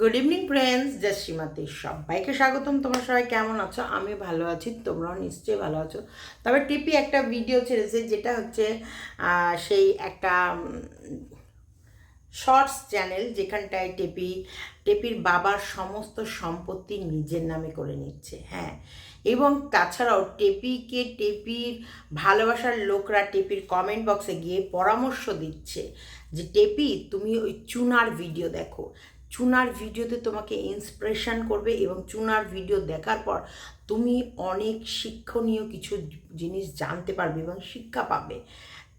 Good evening friends জয় শ্রীমতী সবাইকে স্বাগতম। তোমরা সবাই কেমন আছো? আমি ভালো আছি, তোমরাও নিশ্চয়ই ভালো আছো। তবে টিপি একটা ভিডিও ছেড়েছে, যেটা হচ্ছে সেই একটা শর্টস চ্যানেল যেখানটায় টেপি, টেপির বাবার সমস্ত সম্পত্তি নিজের নামে করে নিচ্ছে হ্যাঁ। এবং তাছাড়াও টেপিকে টেপির ভালোবাসার লোকরা টেপির কমেন্ট বক্সে গিয়ে পরামর্শ দিচ্ছে যে, টেপি, তুমি ওই চুনার ভিডিও দেখো। চুনার ভিডিওতে তোমাকে ইন্সপিরেশান করবে এবং চুনার ভিডিও দেখার পর তুমি অনেক শিক্ষণীয় কিছু জিনিস জানতে পারবে এবং শিক্ষা পাবে।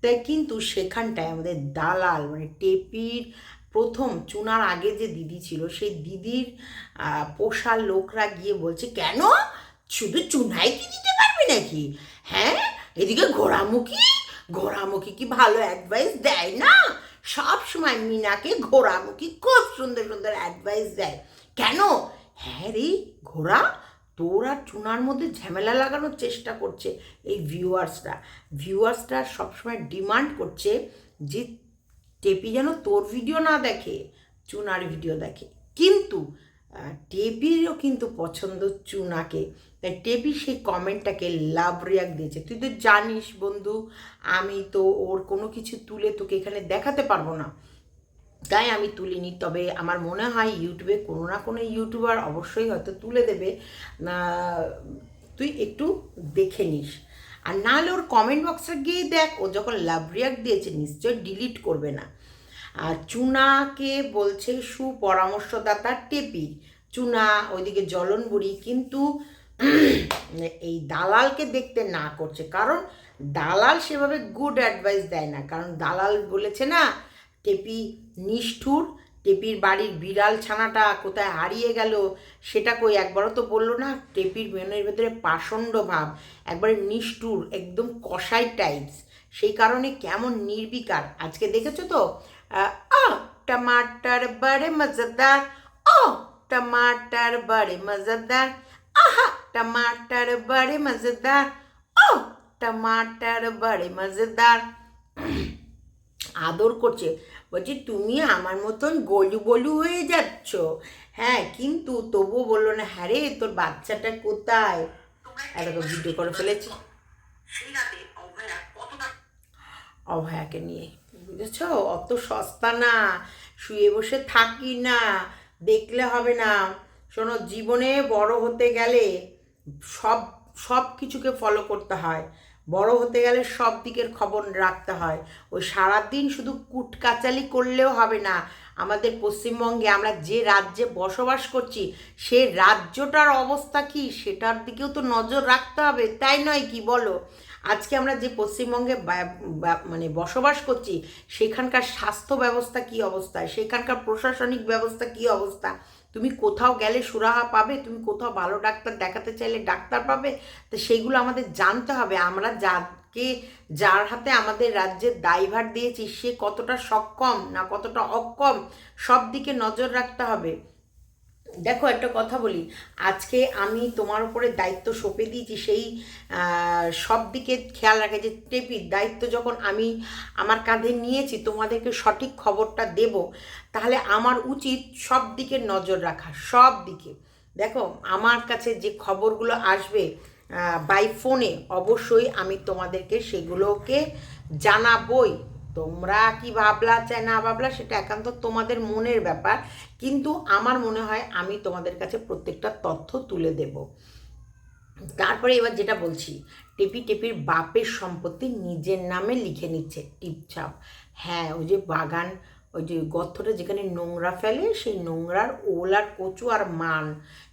তাই কিন্তু সেখানটায় আমাদের দালাল মানে টেপির প্রথম চুনার আগে যে দিদি ছিল, সেই দিদির পোষা লোকরা গিয়ে বলছে, কেন? শুধু চুনাই কি দিতে পারবে নাকি? হ্যাঁ? এদিকে ঘোড়ামুখী? ঘোড়ামুখী কি ভালো অ্যাডভাইস দেয় না? সব সময় মিনাকে ঘোড়ামুখী খুব সুন্দর সুন্দর অ্যাডভাইস দেয়। কেন? হ্যাঁ রে ঘোড়া, তোর আর চুনার মধ্যে ঝামেলা লাগানোর চেষ্টা করছে এই ভিউয়ার্সরা ভিউয়ার্সরা সবসময় ডিমান্ড করছে যে টেপি যেন তোর ভিডিও না দেখে চুনার ভিডিও দেখে। কিন্তু আহ, টেপিরও কিন্তু পছন্দ চুনাকে। তাই টেপি সেই কমেন্টটাকে লাভ রিয়াক দিয়েছে। তুই তো জানিস বন্ধু আমি তো ওর কোনো কিছু তুলে তোকে এখানে দেখাতে পারব না। তাই আমি তুলিনি। তবে আমার মনে হয় ইউটিউবে কোনো না কোনো ইউটিউবার অবশ্যই হয়তো তুলে দেবে। তুই একটু দেখে নিস। আর নাহলে ওর কমেন্ট বক্সে গিয়ে দেখ ও যখন লাভ রিয়াক্ট দিয়েছে নিশ্চয় ডিলিট করবে না। আর চুনাকে বলছে সুপরামর্শদাতা টেপি। চুনা, ওইদিকে জ্বলন বুড়ি কিন্তু এই দালালকে দেখতে না করছে। কারণ দালাল সেভাবে গুড অ্যাডভাইস দেয় না। কারণ দালাল বলেছে না, টেপি নিষ্ঠুর, টেপির বাড়ির বিড়াল ছানাটা কোথায় হারিয়ে গেল সেটা কই? একবারও তো বলল না, টেপির মনের ভেতরে পাষণ্ড ভাব, একবারে নিষ্ঠুর, একদম কষাই টাইপস সেই কারণে কেমন নির্বিকার। আজকে দেখেছ তো? আহ, আহ টমাটার বড়ে মজাদার ও टमाटर बड़े मज़ेदार आहा टमाटर बड़े मज़ेदार ও টমাটার বড়ে মজাদার আদর করছে বলছি তুমি আমার মতন গলু বলু হয়ে যাচ্ছ হ্যাঁ কিন্তু তবুও বললো না হ্যাঁ রে তোর বাচ্চাটা কোথায় এরকম ভিডিও করে ফেলেছি সেই রাতে অভয়া কতটা অভয়াকে নিয়ে বুঝেছ? অত সস্তা না। শুয়ে বসে থাকি না। দেখলে হবে না। শোনো, জীবনে বড় হতে গেলে সব সব কিছুকে ফলো করতে হয়। বড় হতে গেলে সব দিকের খবর রাখতে হয়। ওই সারাদিন শুধু কুটকাচালি করলেও হবে না। আমাদের পশ্চিমবঙ্গে আমরা যে রাজ্যে বসবাস করছি, সে রাজ্যটার অবস্থা কি? সেটার দিকেও তো নজর রাখতে হবে। তাই নয় কি বলো? আজকে আমরা যে পশ্চিমবঙ্গে মানে বসবাস করছি, সেখানকার স্বাস্থ্য ব্যবস্থা কি অবস্থায় সেখানকার প্রশাসনিক ব্যবস্থা কি অবস্থা? তুমি কোথাও গেলে সুরাহা পাবে? তুমি কোথাও ভালো ডাক্তার দেখাতে চাইলে ডাক্তার পাবে? তো সেইগুলো আমাদের জানতে হবে। আমরা যাকে, যার হাতে আমাদের রাজ্যের দায়ভার দিয়েছি, সে কতটা সক্ষম না কতটা অক্ষম, সব দিকে নজর রাখতে হবে। দেখো, একটা কথা বলি। আজকে আমি তোমার উপরে দায়িত্ব সঁপে দিয়েছি, সেই সব দিকে খেয়াল রাখে যে টেপির দায়িত্ব যখন আমি আমার কাঁধে নিয়েছি, তোমাদেরকে সঠিক খবরটা দেব, তাহলে আমার উচিত সব দিকে নজর রাখা, সব দিকে। দেখো, আমার কাছে যে খবরগুলো আসবে বাই ফোনে অবশ্যই আমি তোমাদেরকে সেগুলোকে জানাবই। তোমরা কি ভাবলা চাই না ভাবলা, সেটা একান্ত তোমাদের মনের ব্যাপার। কিন্তু আমার মনে হয় আমি তোমাদের কাছে প্রত্যেকটা তথ্য তুলে দেব। তারপরে এবার যেটা বলছি, টেপি টেপির বাপের সম্পত্তি নিজের নামে লিখে নিচ্ছে টিপছাপ। হ্যাঁ ওই যে বাগান, ওই যে গর্তটা যেখানে নোংরা ফেলে, সেই নোংরার ওল আর কচু আর মান,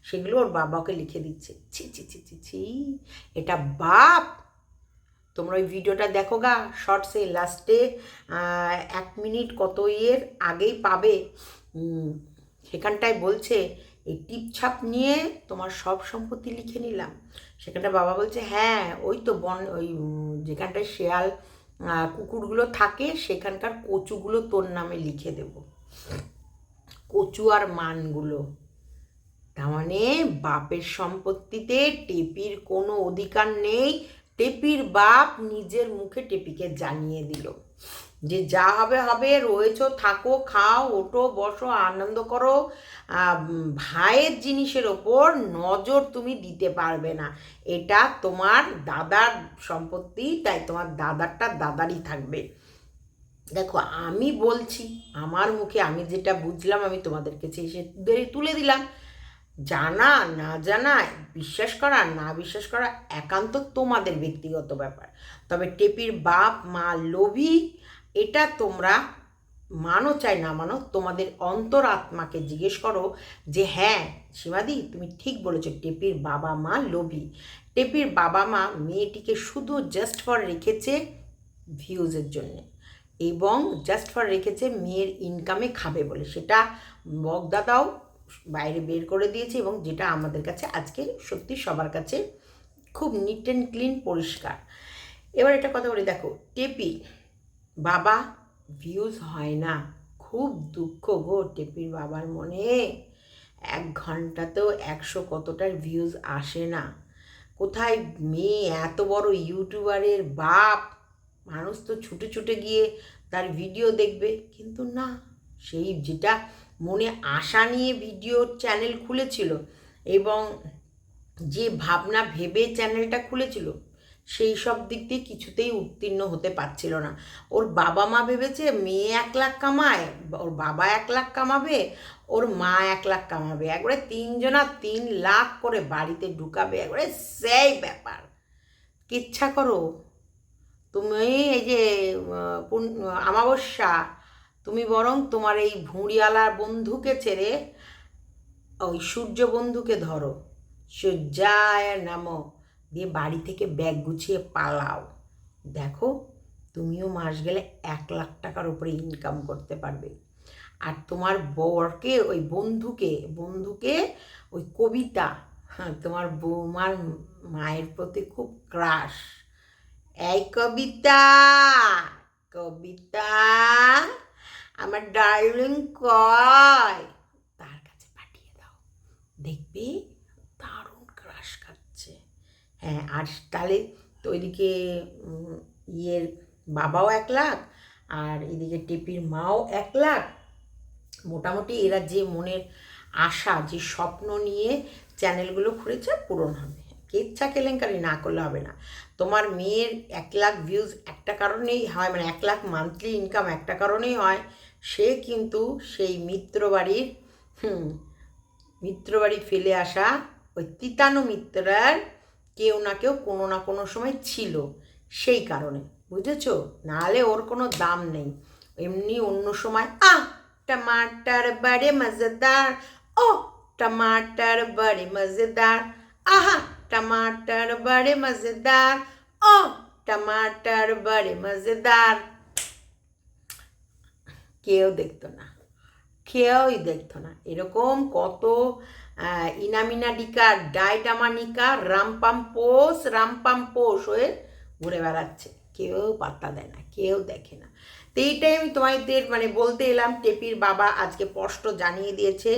সেগুলো ওর বাবাকে লিখে দিচ্ছে। ছি ছি ছি ছি ছি, এটা বাপ! তোমরা ওই ভিডিওটা দেখো গা শর্টসে লাস্টে এক মিনিট কত ইয়ের আগেই পাবে। সেখানটায় বলছে, এই টিপছাপ নিয়ে তোমার সব সম্পত্তি লিখে নিলাম। সেখানটা বাবা বলছে হ্যাঁ ওই তো বন, ওই যেখানটায় শেয়াল কুকুরগুলো থাকে, সেখানকার কচুগুলো তোর নামে লিখে দেব। কচু আর মানগুলো। তার মানে বাপের সম্পত্তিতে টেপির কোনো অধিকার নেই টেপির বাপ নিজের মুখে টেপিকে জানিয়ে দিল যে যা হবে হবে, রয়েছো, থাকো, খাও, ওঠো, বসো, আনন্দ করো। ভাইয়ের জিনিসের ওপর নজর তুমি দিতে পারবে না। এটা তোমার দাদার সম্পত্তি, তাই তোমার দাদারটা দাদারই থাকবে। দেখো, আমি বলছি, আমার মুখে আমি যেটা বুঝলাম, আমি তোমাদের কাছে এসে তুলে দিলাম। জানা, না জানা, বিশ্বাস করা, না বিশ্বাস করা একান্ত তোমাদের ব্যক্তিগত ব্যাপার। তবে টেপির বাপ, মা, লোভী, এটা তোমরা মানো চাই, না মানো, তোমাদের অন্তর আত্মাকে জিজ্ঞেস করো যে হ্যাঁ সীমাদি তুমি ঠিক বলেছ, টেপির বাবা মা লোভী। টেপির বাবা মা মেয়েটিকে শুধু জাস্ট ফর রেখেছে ভিউজের জন্যে এবং জাস্ট ফর রেখেছে মেয়ের ইনকামে খাবে বলে। সেটা বগদাদাও বাইরে বের করে দিয়েছে এবং যেটা আমাদের কাছে আজকে সত্যি সবার কাছে খুব নিট অ্যান্ড ক্লিন পরিষ্কার। এবার একটা কথা বলি, দেখো, টেপি, বাবা ভিউজ হয় না। খুব দুঃখ গো টেপির বাবার মনে। এক ঘন্টাতেও একশো কতটার ভিউজ আসে না। কোথায় মেয়ে এত বড় ইউটিউবারের বাপ? মানুষ তো ছুটে ছুটে গিয়ে তার ভিডিও দেখবে। কিন্তু না, সেই যেটা মনে আশা নিয়ে ভিডিও চ্যানেল খুলেছিল এবং যে ভাবনা ভেবে চ্যানেলটা খুলেছিল, সেই সব দিক দিয়ে কিছুতেই উত্তীর্ণ হতে পারছিল না। ওর বাবা মা ভেবেছে, মেয়ে এক লাখ কামায়, ওর বাবা এক লাখ কামাবে, ওর মা এক লাখ কামাবে। একবারে তিনজনা তিন লাখ করে বাড়িতে ঢুকাবে, একবারে সেই ব্যাপার। ইচ্ছা করো, তুমি এই যে আমাবস্যা তুমি বরং তোমার এই ভুঁড়িওয়ালার বন্ধুকে ছেড়ে ওই সূর্য বন্ধুকে ধরো। সূর্যায় নাম। দিয়ে বাড়ি থেকে ব্যাগ গুছিয়ে পালাও। দেখো, তুমিও মাস গেলে এক লাখ টাকার উপরে ইনকাম করতে পারবে। আর তোমার বরকে, ওই বন্ধুকে বন্ধুকে ওই কবিতা হ্যাঁ তোমার বৌমার মায়ের প্রতি খুব ক্রাশ এই কবিতা কবিতা। আমার ডার্লিং কয়? তার কাছে পাঠিয়ে দাও। দেখবি দারুণ ক্রাশ খাচ্ছে। হ্যাঁ আর তাহলে তো ওইদিকে ইয়ের বাবাও এক লাখ, আর এদিকে টেপির মাও এক লাখ। মোটামুটি এরা যে মনের আশা, যে স্বপ্ন নিয়ে চ্যানেলগুলো খুলেছে, পূরণ হবে। কেচ্ছা কেলেঙ্কারি না করলে হবে না। তোমার মেয়ের এক লাখ ভিউজ একটা কারণেই হয় মানে এক লাখ মান্থলি ইনকাম একটা কারণেই হয়। সে কিন্তু সেই মিত্র বাড়ির, হুম মিত্রবাড়ি ফেলে আসা ওই তিতানু মিত্রার কেউ না কেউ কোনো না কোনো সময় ছিল সেই কারণে, বুঝেছ? নাহলে ওর কোনো দাম নেই। এমনি অন্য সময় আ টমাটার বাড়ি মজাদার, ও, টমাটার বাড়ি মজাদার, আহা टमाटर बड़े मज़ेदार ओ टमाटर बड़े मज़ेदार কেউ দেখতো না কেউই দেখতো না এরকম কত আহ, ইনামিনা ডিকা ডাইটামানিকা রামপাম পোষ রামপাম পোষ হয়ে ঘুরে বেড়াচ্ছে কেউ পাত্তা দেয় না কেউ দেখে না তো এইটাই আমি তোমাদের মানে বলতে এলাম, টেপির বাবা আজকে স্পষ্ট জানিয়ে দিয়েছে,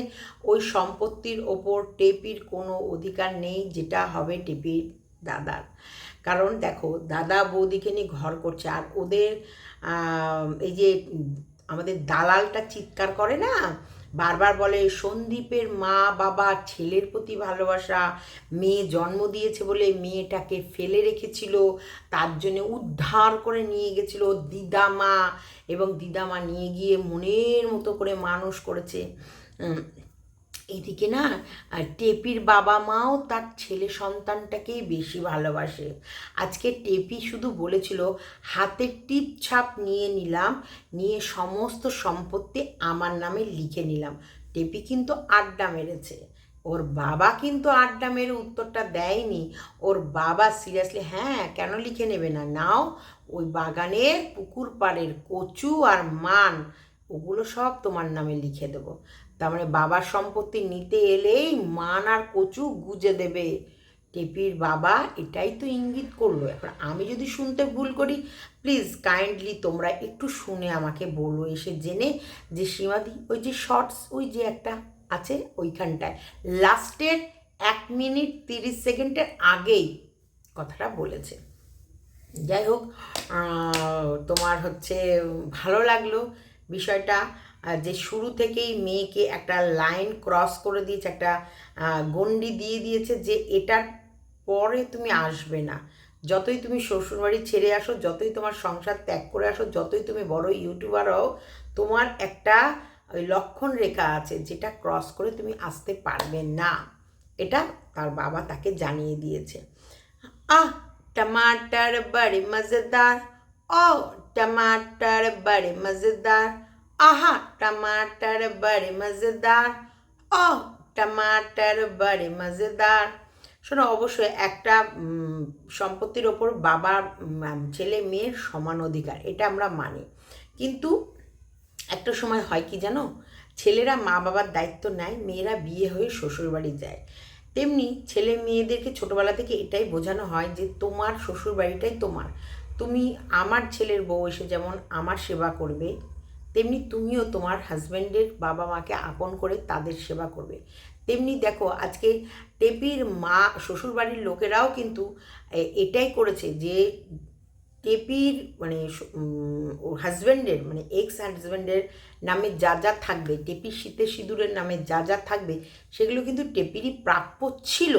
ওই সম্পত্তির ওপর টেপির কোনো অধিকার নেই, যেটা হবে টেপির দাদার। কারণ দেখো, দাদা বৌদিকে নিয়ে ঘর করছে, আর ওদের এই যে আমাদের দালালটা চিৎকার করে না বারবার বলে, সন্দীপের মা বাবা, ছেলের প্রতি ভালোবাসা, মেয়ে জন্ম দিয়েছে বলে মেয়েটাকে ফেলে রেখেছিল, তার জন্য উদ্ধার করে নিয়ে গেছিল দিদামা। এবং দিদামা নিয়ে গিয়ে মনের মতো করে মানুষ করেছে। এদিকে না টেপির বাবা মাও তার ছেলে সন্তানটাকেই বেশি ভালোবাসে। আজকে টেপি শুধু বলেছিল, হাতের টিপ ছাপ নিয়ে নিলাম, নিয়ে সমস্ত সম্পত্তি আমার নামে লিখে নিলাম। টেপি কিন্তু আড্ডা মেরেছে। ওর বাবা কিন্তু আড্ডা মেরে উত্তরটা দেয়নি। ওর বাবা সিরিয়াসলি হ্যাঁ কেন লিখে নেবে না? নাও, ওই বাগানের পুকুর পাড়ের কচু আর মান, ওগুলো সব তোমার নামে লিখে দেবো। তার মানে বাবার সম্পত্তি নিতে এলেই মান আর কচু গুজে দেবে। টেপির বাবা এটাই তো ইঙ্গিত করল। এখন আমি যদি শুনতে ভুল করি প্লিজ কাইন্ডলি তোমরা একটু শুনে আমাকে বলো, এসে জেনে যে সীমাদি, ওই যে শর্টস ওই যে একটা আছে ওইখানটায়, লাস্টের এক মিনিট তিরিশ সেকেন্ডের আগেই কথাটা বলেছে। যাই হোক তোমার হচ্ছে ভালো লাগল বিষয়টা। যে শুরু থেকেই মেয়েকে একটা লাইন ক্রস করে দিয়েছে, একটা গণ্ডি দিয়ে দিয়েছে যে এটার পরে তুমি আসবে না। যতই তুমি শ্বশুরবাড়ি ছেড়ে আসো, যতই তোমার সংসার ত্যাগ করে আসো, যতই তুমি বড় ইউটিউবার হও, তোমার একটা, ওই লক্ষণ রেখা আছে যেটা ক্রস করে তুমি আসতে পারবে না। এটা তার বাবা তাকে জানিয়ে দিয়েছে। আহ, টমাটার বাড়ি মজেদার। ও, টমাটার বাড়ি মজেদার। आहा टमाटर बड़े मज़ेदार ও টমাটার বড়ে মজেদার শোনো অবশ্যই একটা উম, সম্পত্তির ওপর বাবা উম, ছেলে মেয়ের সমান অধিকার এটা আমরা মানি কিন্তু একটা সময় হয় কি জানো ছেলেরা মা বাবার দায়িত্ব নেয় মেয়েরা বিয়ে হয়ে শ্বশুরবাড়ি যায় তেমনি ছেলে মেয়েদেরকে ছোটোবেলা থেকে এটাই বোঝানো হয় যে তোমার শ্বশুরবাড়িটাই তোমার তুমি আমার ছেলের বউ এসে যেমন আমার সেবা করবে তেমনি তুমিও তোমার হাজব্যান্ডের বাবা মাকে আপন করে তাদের সেবা করবে। তেমনি দেখো, আজকে টেপির মা, শ্বশুরবাড়ির লোকেরাও কিন্তু এটাই করেছে যে টেপির মানে হাজব্যান্ডের মানে এক্স হাজব্যান্ডের নামে যা যা থাকবে টেপির শীতের সিঁদুরের নামে যা যা থাকবে, সেগুলো কিন্তু টেপিরই প্রাপ্য ছিল।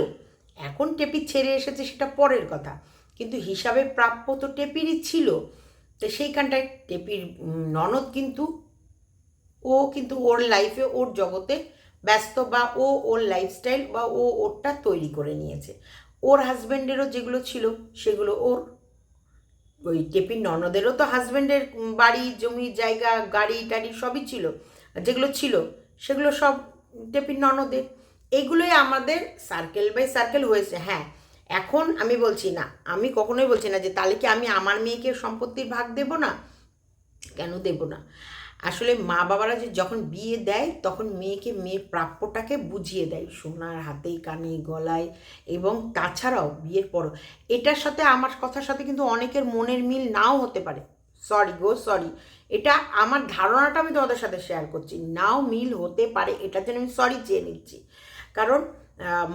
এখন টেপি ছেড়ে এসেছে সেটা পরের কথা। কিন্তু হিসাবে প্রাপ্য তো টেপিরই ছিল। তো সেইখানটায় টেপির ননদ কিন্তু ও কিন্তু ওর লাইফে ওর জগতে ব্যস্ত বা ও ওর লাইফস্টাইল বা ও ওরটা তৈরি করে নিয়েছে। ওর হাজব্যান্ডেরও যেগুলো ছিল, সেগুলো ওর, ওই টেপির ননদেরও তো হাজব্যান্ডের বাড়ি, জমি, জায়গা, গাড়ি, টাড়ি সবই ছিল। যেগুলো ছিল, সেগুলো সব টেপির ননদের। এগুলোই আমাদের সার্কেল বাই সার্কেল হয়েছে। হ্যাঁ এখন আমি বলছি না, আমি কখনোই বলছি না যে তাহলে কি আমি আমার মেয়েকে সম্পত্তির ভাগ দেব না? কেন দেব না? আসলে মা বাবারা যে যখন বিয়ে দেয়, তখন মেয়েকে মেয়ের প্রাপ্যটাকে বুঝিয়ে দেয়, সোনার হাতে, কানে, গলায় এবং তাছাড়াও বিয়ের পরও। এটার সাথে আমার কথার সাথে কিন্তু অনেকের মনের মিল নাও হতে পারে। সরি গো সরি এটা আমার ধারণাটা আমি তোমাদের সাথে শেয়ার করছি। নাও মিল হতে পারে, এটার জন্য আমি সরি চেয়ে নিচ্ছি। কারণ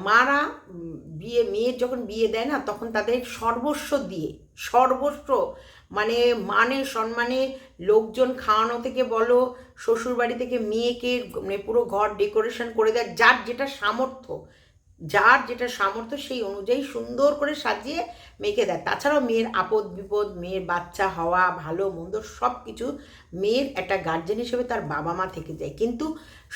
মারা বিয়ে, মেয়ের যখন বিয়ে দেয় না, তখন তাদের সর্বস্ব দিয়ে, সর্বস্ব মানে মানে সম্মানে লোকজন খাওয়ানো থেকে বলো, শ্বশুরবাড়ি থেকে মেয়েকে মানে পুরো ঘর ডেকোরেশন করে দেয়, যার যেটা সামর্থ্য, যার যেটা সামর্থ্য সেই অনুযায়ী সুন্দর করে সাজিয়ে মেয়েকে দেয়। তাছাড়াও মেয়ের আপদ বিপদ, মেয়ের বাচ্চা হওয়া, ভালো, মন্দ সব কিছু মেয়ের একটা গার্জেন হিসেবে তার বাবা মা থেকে যায়। কিন্তু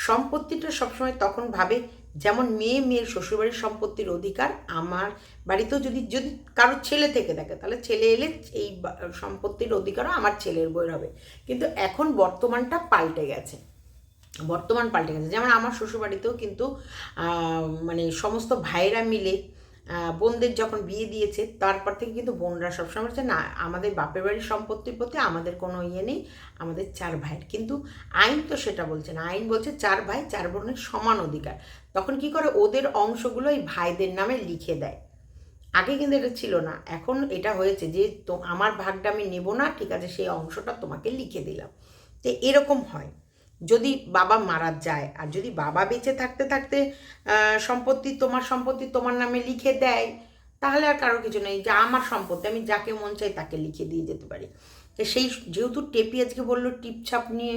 সম্পত্তিটা সবসময় তখন ভাবে যেমন মেয়ে, মেয়ের শ্বশুরবাড়ির সম্পত্তির অধিকার আমার বাড়িতেও যদি যদি কারোর ছেলে থেকে থাকে, তাহলে ছেলে এলে এই সম্পত্তির অধিকারও আমার ছেলের বই হবে। কিন্তু এখন বর্তমানটা পাল্টে গেছে। বর্তমান পাল্টে গেছে। যেমন আমার শ্বশুরবাড়িতেও কিন্তু মানে সমস্ত ভাইরা মিলে বোনদের যখন বিয়ে দিয়েছে, তারপর থেকে কিন্তু বোনরা সবসময় বলছে, না, আমাদের বাপের বাড়ির সম্পত্তির প্রতি আমাদের কোনো ইয়ে নেই, আমাদের চার ভাইয়ের। কিন্তু আইন তো সেটা বলছে না। আইন বলছে চার ভাই, চার বোনের সমান অধিকার। তখন কি করে? ওদের অংশগুলো এই ভাইদের নামে লিখে দেয়। আগে কিন্তু এটা ছিল না। এখন এটা হয়েছে যে, তো, আমার ভাগটা আমি নেব না, ঠিক আছে, সেই অংশটা তোমাকে লিখে দিলাম। তো এরকম হয়। যদি বাবা মারা যায়, আর যদি বাবা বেঁচে থাকতে থাকতে সম্পত্তি তোমার সম্পত্তি তোমার নামে লিখে দেয়, তাহলে আর কারও কিছু নেই। যে আমার সম্পত্তি, আমি যাকে মন চাই তাকে লিখে দিয়ে যেতে পারি। সেই যেহেতু টেপি আজকে বলল, টিপছাপ নিয়ে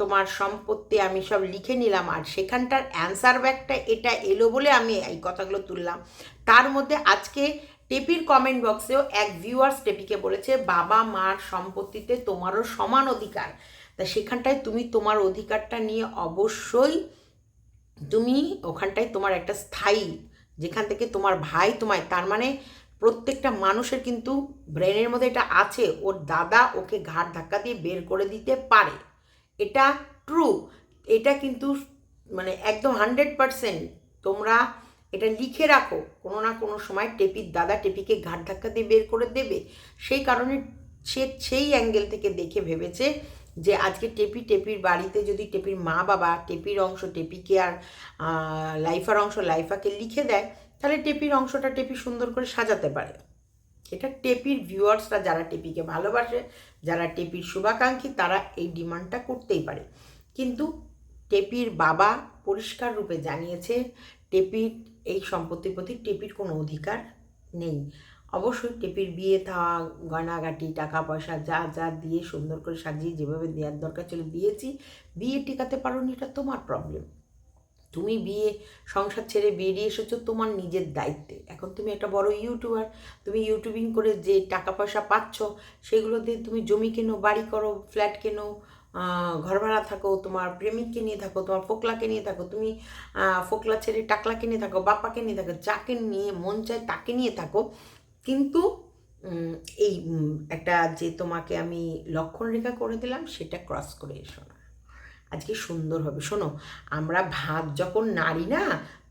তোমার সম্পত্তি আমি সব লিখে নিলাম, আর সেখানটার অ্যান্সার ব্যাকটা এটা এলো বলে আমি এই কথাগুলো তুললাম। তার মধ্যে আজকে টেপির কমেন্ট বক্সেও এক ভিউয়ার্স টেপিকে বলেছে, বাবা মার সম্পত্তিতে তোমারও সমান অধিকার। তা সেখানটায় তুমি তোমার অধিকারটা নিয়ে অবশ্যই তুমি ওখানটায় তোমার একটা স্থায়ী, যেখান থেকে তোমার ভাই তোমায়, তার মানে প্রত্যেকটা মানুষের কিন্তু ব্রেনের মধ্যে এটা আছে, ওর দাদা ওকে ঘাট ধাক্কা দিয়ে বের করে দিতে পারে। এটা ট্রু এটা কিন্তু মানে একদম হান্ড্রেড পারসেন্ট তোমরা এটা লিখে রাখো, কোনো না কোনো সময় টেপির দাদা টেপিকে ঘাট ধাক্কা দিয়ে বের করে দেবে। সেই কারণে সে সেই অ্যাঙ্গেল থেকে দেখে ভেবেছে যে আজকে টেপি, টেপির বাড়িতে যদি টেপির মা বাবা, টেপির অংশ টেপিকে আর লাইফার অংশ লাইফাকে লিখে দেয়, তাহলে টেপির অংশটা টেপি সুন্দর করে সাজাতে পারে। এটা টেপির ভিউয়ার্সরা যারা টেপিকে ভালোবাসে, যারা টেপির শুভাকাঙ্ক্ষী, তারা এই ডিমান্ডটা করতেই পারে। কিন্তু টেপির বাবা পরিষ্কার রূপে জানিয়েছে, টেপির এই সম্পত্তির প্রতি টেপির কোনো অধিকার নেই। অবশ্যই টেপির বিয়ে থাওয়া গয়নাগাটি টাকা পয়সা যা যা দিয়ে সুন্দর করে সাজিয়ে যেভাবে দেওয়ার দরকার ছিল দিয়েছি। বিয়ে টিকাতে পারো এটা তোমার প্রবলেম তুমি বিয়ে, সংসার ছেড়ে বেরিয়ে এসেছ তোমার নিজের দায়িত্বে। এখন তুমি একটা বড় ইউটিউবার তুমি ইউটিউবিং করে যে টাকা পয়সা পাচ্ছ, সেগুলো দিয়ে তুমি জমি কেনো, বাড়ি করো ফ্ল্যাট কেনো ঘর ভাড়া থাকো, তোমার প্রেমিককে নিয়ে থাকো, তোমার ফোকলাকে নিয়ে থাকো, তুমি ফোকলা ছেড়ে টাকলাকে নিয়ে থাকো, বাপ্পাকে নিয়ে থাকো, যাকে নিয়ে মন চায় তাকে নিয়ে থাকো কিন্তু এই একটা যে তোমাকে আমি লক্ষণ রেখা করে দিলাম, সেটা ক্রস করে এসো না। আজকে সুন্দর হবে। শোনো, আমরা ভাত যখন নাড়ি না,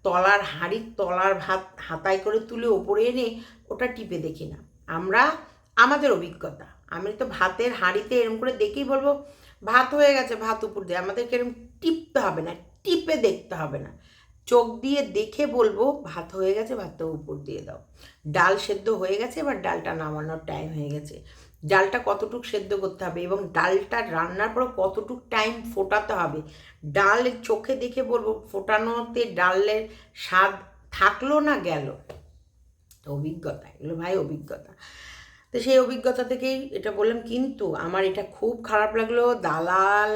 তলার হাঁড়ির তলার ভাত হাতায় করে তুলে ওপরে এনে ওটা টিপে দেখি না। আমরা, আমাদের অভিজ্ঞতা। আমি তো ভাতের হাঁড়িতে এরম করে দেখেই বলব, ভাত হয়ে গেছে, ভাত উপর দিয়ে। আমাদেরকে এরম টিপতে হবে না, টিপে দেখতে হবে না। চোখ দিয়ে দেখে বলব, ভাত হয়ে গেছে, ভাতটা উপর দিয়ে দাও। ডাল সেদ্ধ হয়ে গেছে, এবার ডালটা নামানোর টাইম হয়ে গেছে। ডালটা কতটুক সেদ্ধ করতে হবে এবং ডালটা রান্নার পর কতটুক টাইম ফোটাতে হবে, ডাল চোখে দেখে বলব, ফোটানোতে ডালের স্বাদ থাকল না গেল? অভিজ্ঞতা, এগুলো ভাই অভিজ্ঞতা। তো সেই অভিজ্ঞতা থেকেই এটা বললাম, কিন্তু আমার এটা খুব খারাপ লাগল। দালাল,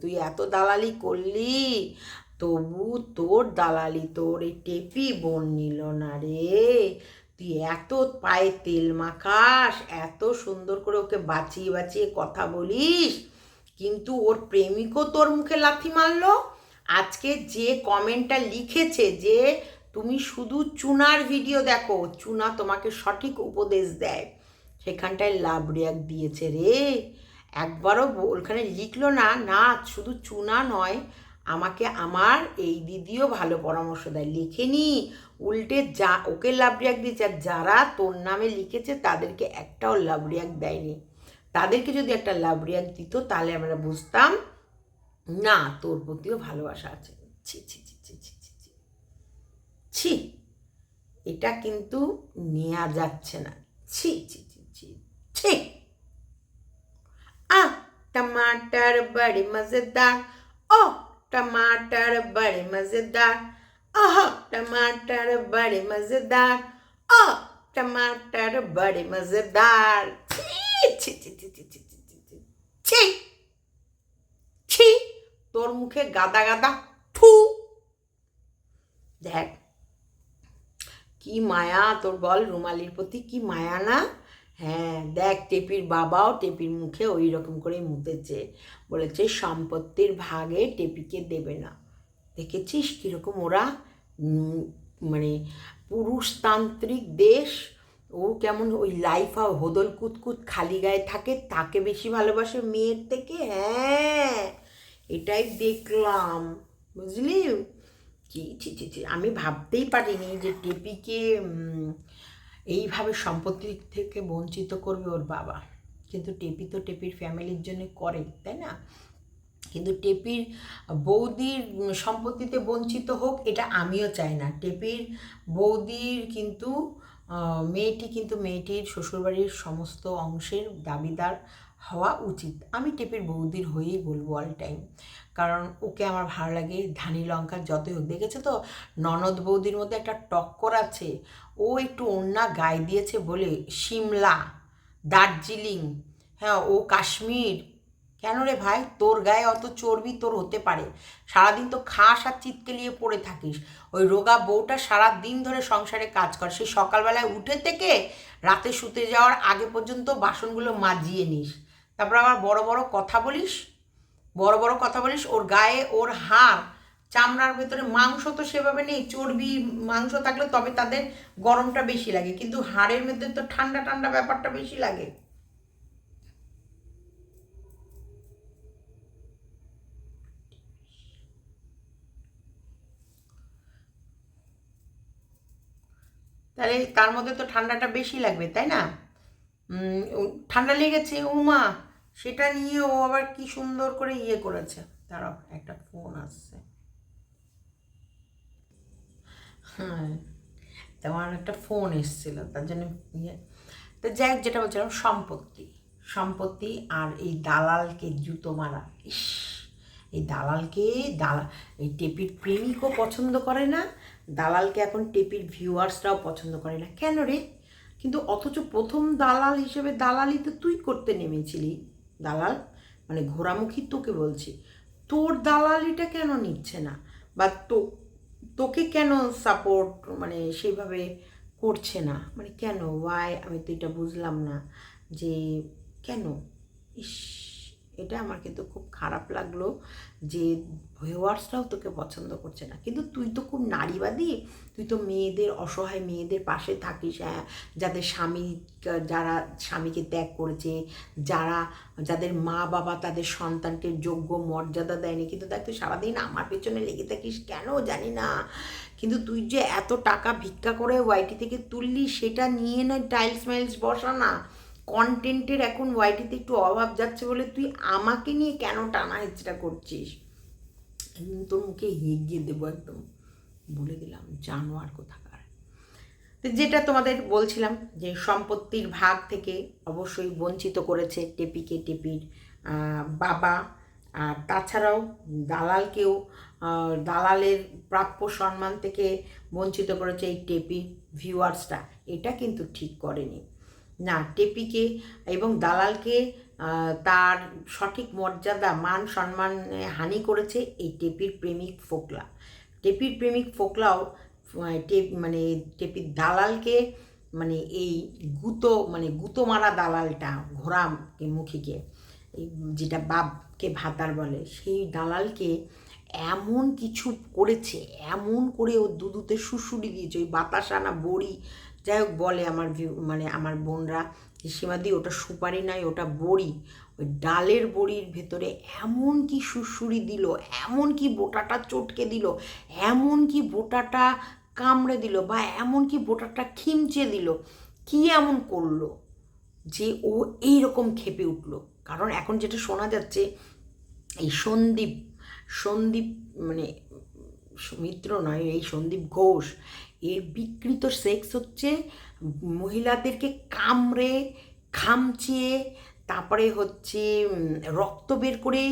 তুই এত দালালি করলি তবু তোর দালালি, তোর এই টেপি বোন নিল না রে। তুই এত পায়ে তেল মাখাস, এত সুন্দর করে ওকে বাঁচিয়ে বাঁচিয়ে কথা বলিস। কিন্তু ওর প্রেমিকও তোর মুখে লাথি মারলো। আজকে যে কমেন্টটা লিখেছে যে তুমি শুধু চুনার ভিডিও দেখো, চুনা তোমাকে সঠিক উপদেশ দেয়। সেখানটায় লাভ রিয়াক দিয়েছে রে। একবারও ওখানে লিখলো না না, শুধু চুনা নয় আমাকে আমার এই দিদিও ভালো পরামর্শ দেয়। লেখেনি, উল্টে যা, ওকে লাভরিয়াক দিয়েছে, আর যারা তোর নামে লিখেছে তাদেরকে একটাও লাভরিয়াক দেয়নি। তাদেরকে যদি একটা লাভরিয়াক দিত, তাহলে আমরা বুঝতাম, না, তোর প্রতিও ভালোবাসা আছে। ছি ছি ছি ছি ছি ছি ছি। ছি, এটা কিন্তু নেওয়া যাচ্ছে না। ছি ছি ছি ছি ছি। আহ, টমাটার বড়ি মজেদার। ও टमाटर बड़े मज़ेदार ओह टमाटर बड़े मज़ेदार ओ टमाटर बड़े मज़ेदार ছি ছি ছি ছি ছি ছি ছি ছি ছি ছি তোর মুখে গাদা গাদা থু দেখ কি মায়া তোর বল রুমালির প্রতি কি মায়া না হ্যাঁ দেখ, টেপির বাবাও টেপির মুখে ওই রকম করে মুতেছে। বলেছে, সম্পত্তির ভাগে টেপিকে দেবে না। দেখেছিস কীরকম ওরা মানে পুরুষতান্ত্রিক দেশ, ও কেমন ওই লাইফ হোদল কুতকুত খালি গায়ে থাকে, তাকে বেশি ভালোবাসে মেয়ের থেকে? হ্যাঁ এটাই দেখলাম, বুঝলি? ছি আমি ভাবতেই পারিনি যে টেপিকে এইভাবে সম্পত্তি থেকে বঞ্চিত করবে ওর বাবা। কিন্তু টেপি তো টেপির ফ্যামিলির জন্য করে, তাই না? কিন্তু টেপির বৌদির সম্পত্তিতে বঞ্চিত হোক, এটা আমিও চাই না। টেপির বৌদির কিন্তু মেয়েটি কিন্তু মেয়েটির শ্বশুরবাড়ির সমস্ত অংশের দাবিদার হওয়া উচিত। আমি টেপির বৌদির হয়েই বলব অল টাইম কারণ ওকে আমার ভালো লাগে, ধানি লঙ্কার যতই হোক। দেখেছ তো? ননদ বৌদির মধ্যে একটা টক্কর আছে। ও একটু ওড়না গায়ে দিয়েছে বলে সিমলা, দার্জিলিং হ্যাঁ ও কাশ্মীর। কেন রে ভাই? তোর গায়ে অত চর্বি তোর হতে পারে। সারাদিন তো খাস আর চিৎকেলিয়ে পড়ে থাকিস। ওই রোগা বউটা সারা দিন ধরে সংসারে কাজ কর। সে সকালবেলায় উঠে থেকে রাতে শুতে যাওয়ার আগে পর্যন্ত বাসনগুলো মাজিয়ে নিস। তারপর আবার বড় বড় কথা বলিস? বড় বড় কথা বলিস, ওর গায়ে, ওর হাড়, চামড়ার ভেতরে মাংস তো সেভাবে নেই, চর্বি, মাংস থাকলে তবে তাদের গরমটা বেশি লাগে, কিন্তু হাড়ের মধ্যে তো ঠান্ডা ঠান্ডা ব্যাপারটা বেশি লাগে। তাহলে তার মধ্যে তো ঠান্ডাটা বেশি লাগবে, তাই না? ঠান্ডা লেগেছে, উমা। সেটা নিয়ে ও আবার কি সুন্দর করে ইয়ে করেছে। দাঁড়াও, একটা ফোন আসছে। হ্যাঁ তোমার একটা ফোন এসেছিল, তার জন্য ইয়ে। তো যাই হোক, যেটা বলছিলাম, সম্পত্তি। সম্পত্তি আর এই দালালকে জুতো মারা। ইস, এই দালালকে দালাল এই টেপির প্রেমিকও পছন্দ করে না, দালালকে এখন টেপির ভিউয়ার্সরাও পছন্দ করে না। কেন রে? কিন্তু অথচ প্রথম দালাল হিসেবে দালালি তো তুই করতে নেমেছিলি। দালাল? মানে ঘোরামুখী তোকে বলছি। তোর দালালিটা কেন নিচ্ছে না? বা তো, তোকে কেন সাপোর্ট মানে সেভাবে করছে না? মানে কেন? ওয়াই আমি তো এটা বুঝলাম না যে কেন? ইস। এটা আমার কিন্তু খুব খারাপ লাগল যে ভিউয়ার্সরাও তোকে পছন্দ করছে না। কিন্তু তুই তো খুব নারীবাদী, তুই তো মেয়েদের, অসহায় মেয়েদের পাশে থাকিস হ্যাঁ যাদের স্বামী, যারা স্বামীকে ত্যাগ করেছে, যারা, যাদের মা বাবা তাদের সন্তানকে যোগ্য মর্যাদা দেয়নি, কিন্তু দেখ তুই সারাদিন আমার পেছনে লেগে থাকিস কেন জানি না। কিন্তু তুই যে এত টাকা ভিক্ষা করে ওয়াইটি থেকে তুললি, সেটা নিয়ে না টাইলস মাইলস বসা না কন্টেন্টের এখন ওয়াইটিতে একটু অভাব যাচ্ছে বলে তুই আমাকে নিয়ে কেন টানা হেঁচড়া করছিস? একদিন তোর মুখে হেগিয়ে দেবো একদম। বলে দিলাম, জানোয়ার কোথাকার। তো যেটা তোমাদের বলছিলাম যে সম্পত্তির ভাগ থেকে অবশ্যই বঞ্চিত করেছে টেপিকে টেপির বাবা। আর তাছাড়াও দালালকেও দালালের প্রাপ্য সম্মান থেকে বঞ্চিত করেছে এই টেপি ভিউয়ার্সটা এটা কিন্তু ঠিক করেনি। না, টেপিকে এবং দালালকে তার সঠিক মর্যাদা, মান, সম্মান হানি করেছে এই টেপির প্রেমিক ফোকলা। টেপির প্রেমিক ফোকলাও টেপ মানে টেপির দালালকে মানে এই গুতো মানে গুতো মারা দালালটা ঘোড়া মুখীকে যেটা বাপকে ভাতার বলে, সেই দালালকে এমন কিছু করেছে, এমন করে ও দুধুতে শুশুড়ি দিয়েছে, ওই বাতাসা না বড়ি যাই হোক বলে আমার ভিউ মানে আমার বোনরা যে সীমাদি ওটা সুপারি নয় ওটা বড়ি। ওই ডালের বড়ির ভেতরে এমন কি সুড়সুড়ি দিল, এমন কি বোটাটা চটকে দিল, এমন কি বোটাটা কামড়ে দিল, বা এমন কি বোটাটা খিমচে দিল, কি এমন করল যে ও এই রকম খেপে উঠল। কারণ এখন যেটা শোনা যাচ্ছে, এই সন্দীপ সন্দীপ মানে মিত্র নয়, এই সন্দীপ ঘোষ এর বিকৃত সেক্স হচ্ছে মহিলাদেরকে কামড়ে, খামচিয়ে, তারপরে হচ্ছে রক্ত বের করে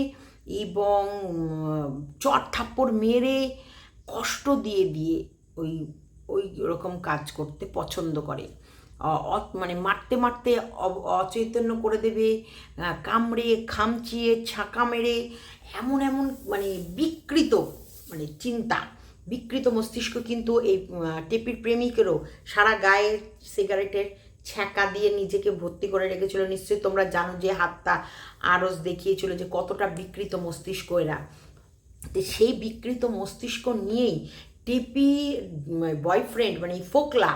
এবং চট থাপ্পড় মেরে কষ্ট দিয়ে দিয়ে ওই ওই রকম কাজ করতে পছন্দ করে। মানে মারতে মারতে অচৈতন্য করে দেবে কামড়ে, খামচিয়ে, ছাঁকা মেরে, এমন এমন মানে বিকৃত মানে চিন্তা। বিকৃত মস্তিষ্ক কিন্তু এই টেপির প্রেমিকেরও সারা গায়ে সিগারেটের ছ্যাঁকা দিয়ে নিজেকে ভর্তি করে রেখেছিল। নিশ্চয়ই তোমরা জানো যে হাতটা আরস দেখিয়েছিল যে কতটা বিকৃত মস্তিষ্ক এরা। তো সেই বিকৃত মস্তিষ্ক নিয়েই টেপি বয়ফ্রেন্ড মানে এই ফোকলা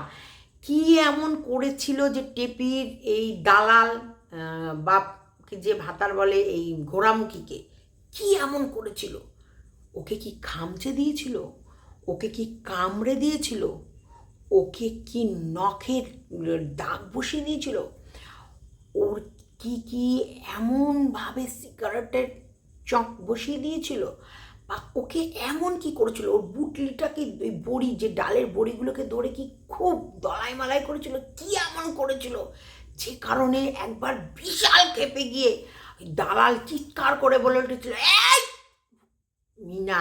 কি এমন করেছিল যে টেপির এই দালাল বাপকে যে ভাতার বলে এই ঘোড়ামুখীকে, কি এমন করেছিল? ওকে কি খামচে দিয়েছিল? ওকে কি কামড়ে দিয়েছিল? ওকে কি নখের দাগ বসিয়ে দিয়েছিল? ওর কি কি এমনভাবে সিগারেটের চক বসিয়ে দিয়েছিল? বা ওকে এমন কি করেছিল? ওর বুটলিটাকে ওই বড়ি, যে ডালের বড়িগুলোকে ধরে কি খুব দলাই মালাই করেছিল? কি এমন করেছিল? যে কারণে একবার বিশাল খেপে গিয়ে দালাল চিৎকার করে বলে উঠেছিল, এই, মিনা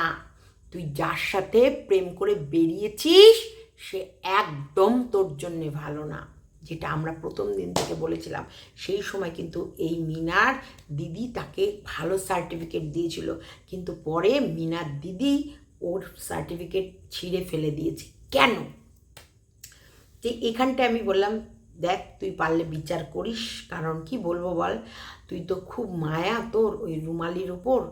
তুই যার সাথে প্রেম করে বেরিয়েছিস, সে একদম তোর জন্যে ভালো না। যেটা আমরা প্রথম দিন থেকে বলেছিলাম। সেই সময় কিন্তু এই মিনার দিদি তাকে ভালো সার্টিফিকেট দিয়েছিল। কিন্তু পরে মিনার দিদি ওর সার্টিফিকেট ছিঁড়ে ফেলে দিয়েছে। কেন? যে এখানটায় আমি বললাম, দেখ, তুই পারলে বিচার করিস। কারণ কি বলব বল? তুই তো খুব মায়া তোর ওই রুমালির ওপর।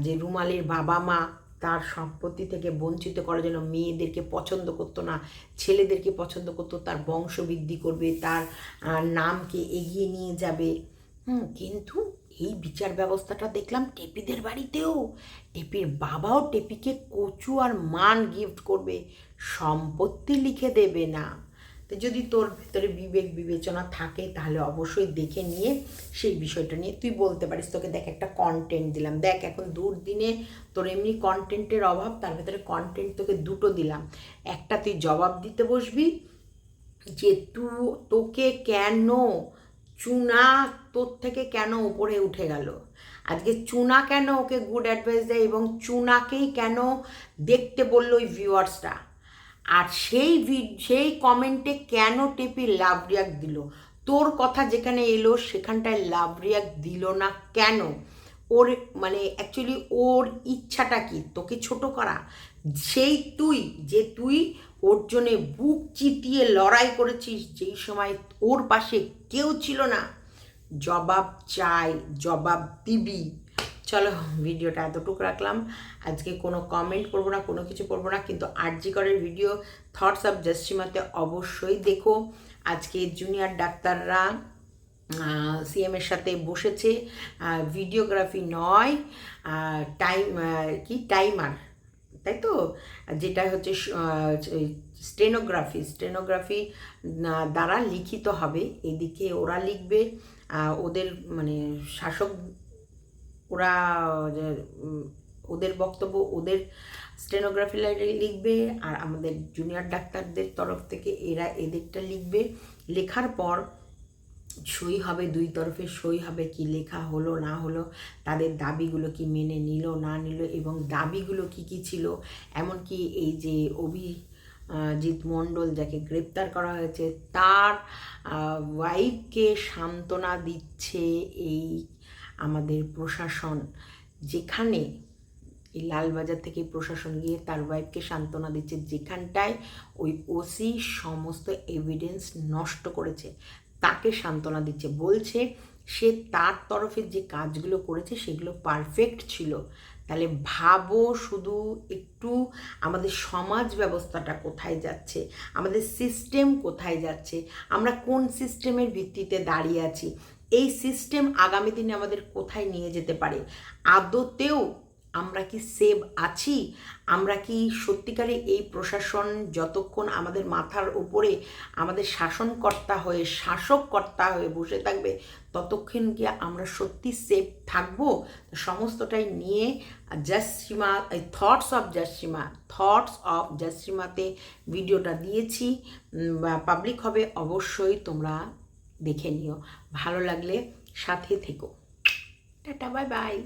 যে রুমালির বাবা মা তার সম্পত্তি থেকে বঞ্চিত করার জন্য মেয়েদেরকে পছন্দ করতো না, ছেলেদেরকে পছন্দ করতো, তার বংশবৃদ্ধি করবে, তার নামকে এগিয়ে নিয়ে যাবে। হুম, কিন্তু এই বিচার ব্যবস্থাটা দেখলাম টেপিদের বাড়িতেও। টেপির বাবাও টেপিকে কচু আর মান গিফট করবে, সম্পত্তি লিখে দেবে না। তো যদি তোর ভেতরে বিবেক বিবেচনা থাকে, তাহলে অবশ্যই দেখে নিয়ে সেই বিষয়টা নিয়ে তুই বলতে পারিস। তোকে দেখ একটা কন্টেন্ট দিলাম। দেখ এখন দূর দিনে তোর এমনি কন্টেন্টের অভাব, তার ভেতরে কন্টেন্ট তোকে দুটো দিলাম। একটা তুই জবাব দিতে বসবি যে তু, তোকে কেন চুনা তোর থেকে কেন উপরে উঠে গেল? আজকে চুনা কেন ওকে গুড অ্যাডভাইস দেয় এবং চুনাকেই কেন দেখতে বলল ওই ভিউয়ার্সটা আর সেই সেই কমেন্টে কেন টেপি লাভ রিয়াক্ট দিল? তোর কথা যেখানে এলো, সেখানটায় লাভ রিয়াক্ট দিল না কেন? ওর মানে অ্যাকচুয়ালি ওর ইচ্ছাটা কি? তোকে ছোট করা? সেই তুই, যে তুই ওর জন্যে বুক চিতিয়ে লড়াই করেছিস, যেই সময় ওর পাশে কেউ ছিল না, জবাব চাই, জবাব দিবি। চলো ভিডিওটা এতটুকু রাখলাম। আজকে কোনো কমেন্ট করব না, কোনো কিছু করব না, কিন্তু আরজি করের ভিডিও থটস অফ জাস্টিমাতে অবশ্যই দেখো। আজকে জুনিয়র ডাক্তাররা সিএমের সাথে বসেছে। ভিডিওগ্রাফি নয় টাইম কি টাইমার তাই তো? যেটা হচ্ছে স্টেনোগ্রাফি স্টেনোগ্রাফি দ্বারা লিখিত হবে। এদিকে ওরা লিখবে ওদের মানে শাসক ওরা ওদের বক্তব্য ওদের স্টেনোগ্রাফি লাইনে লিখবে আর আমাদের জুনিয়র ডাক্তারদের তরফ থেকে এরা এদেরটা লিখবে। লেখার পর সই হবে দুই তরফে সই হবে কি লেখা হলো না হলো তাদের দাবিগুলো কি মেনে নিল না নিল এবং দাবিগুলো কি কি ছিল। এমনকি এই যে অভি আহ, জিৎ মণ্ডল যাকে গ্রেপ্তার করা হয়েছে তার ওয়াইফকে সান্ত্বনা দিচ্ছে এই আমাদের প্রশাসন, যেখানে এই লালবাজার থেকে প্রশাসন গিয়ে তার ওয়াইফকে সান্ত্বনা দিচ্ছে, যেখানটায় ওই ওসি সমস্ত এভিডেন্স নষ্ট করেছে, তাকে সান্ত্বনা দিচ্ছে। বলছে, সে তার তরফে যে কাজগুলো করেছে, সেগুলো পারফেক্ট ছিল। তাহলে ভাবো শুধু একটু আমাদের সমাজ ব্যবস্থাটা কোথায় যাচ্ছে, আমাদের সিস্টেম কোথায় যাচ্ছে, আমরা কোন সিস্টেমের ভিত্তিতে দাঁড়িয়ে আছি এই সিস্টেম আগামী দিনে আমাদের কোথায় নিয়ে যেতে পারে? আদতেও আমরা কি সেভ আছি? আমরা কি সত্যিকারে এই প্রশাসন যতক্ষণ আমাদের মাথার উপরে আমাদের শাসনকর্তা হয়ে, শাসককর্তা হয়ে বসে থাকবে, ততক্ষণ কি আমরা সত্যি সেভ থাকব? সমস্তটাই নিয়ে Jasima thoughts of Jasima thoughts of জাসিমাতে ভিডিওটা দিয়েছি। পাবলিক হবে, অবশ্যই তোমরা দেখে নিও। ভালো লাগলে সাথে থেকো। Tata bye bye.